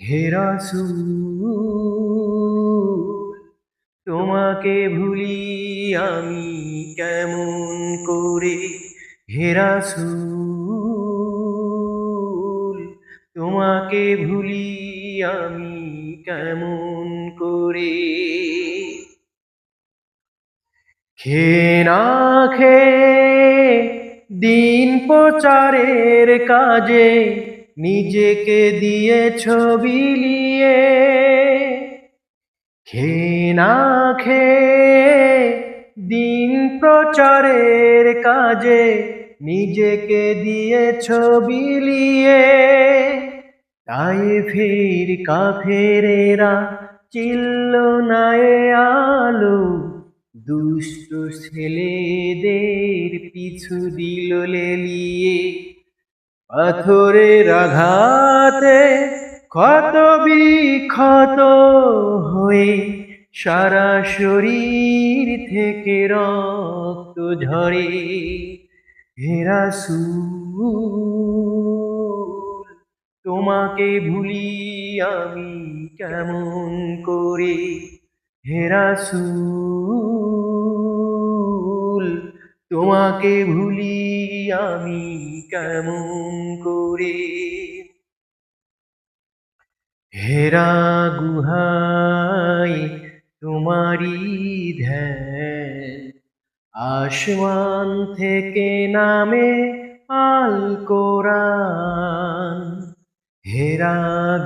হেরাসু তোমাকে ভুলি আমি কেমন করে? হেরাসু তোমাকে ভুলি আমি কেমন করে? খে না খে, দিন প্রচারের কাজে নিজেকে দিয়ে ছবি লিয়ে খে না খে দিন প্রচারের কাজে নিজেকে দিয়ে ছবি লিয়ে তাই ফির কাফেরেরা চিল্ল নায়ে আলো, দুষ্ট ছেলেদের পিছু দিল লেলিয়ে পাথরের আঘাতে ক্ষত বিক্ষত হয়ে সারা শরীর থেকে রক্ত ঝরে হেরাসু তোমাকে ভুলি আমি কেমন করে? হেরাসু তোমাকে ভুলি আমি কেমন করে? হেরা গুহাই তোমারি ধ্যান, আসমান থেকে নামে আল কোরআন। হেরা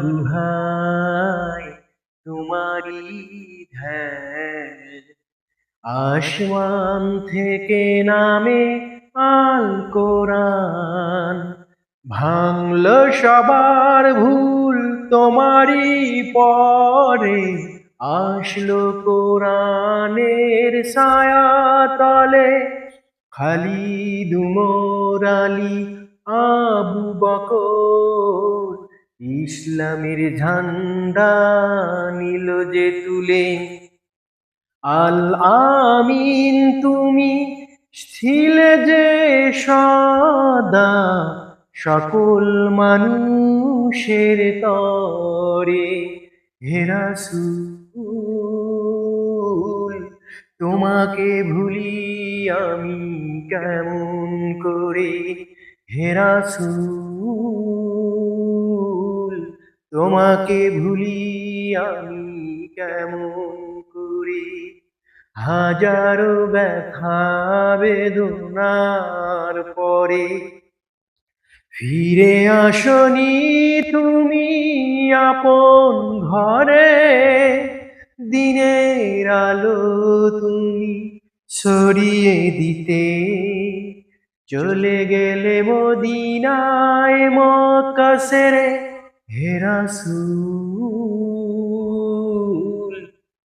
গুহাই তোমারি আসমান থেকে নামে আল কোরআন। ভাঙল সবার ভুল, তোমারই পরে আসলো কোরআনের ছায়া তলে খালি দুমরালি আবু বকর ইসলামের ঝান্ডা নিল যে তুলে। আল আমিন তুমি ছিলে যে সদা সকল মানুষের তরে। হেরাসুল তোমাকে ভুলি আমি কেমন করে? হেরাসুল তোমাকে ভুলি আমি কেমন হাজারো ব্যথা বেদনার পরে ফিরে আসনি তুমি আপন ঘরে। দিনের আলো তুমি সরিয়ে দিতে। চলে গেলে মদিনায় মক্কা সেরে হেরাসুল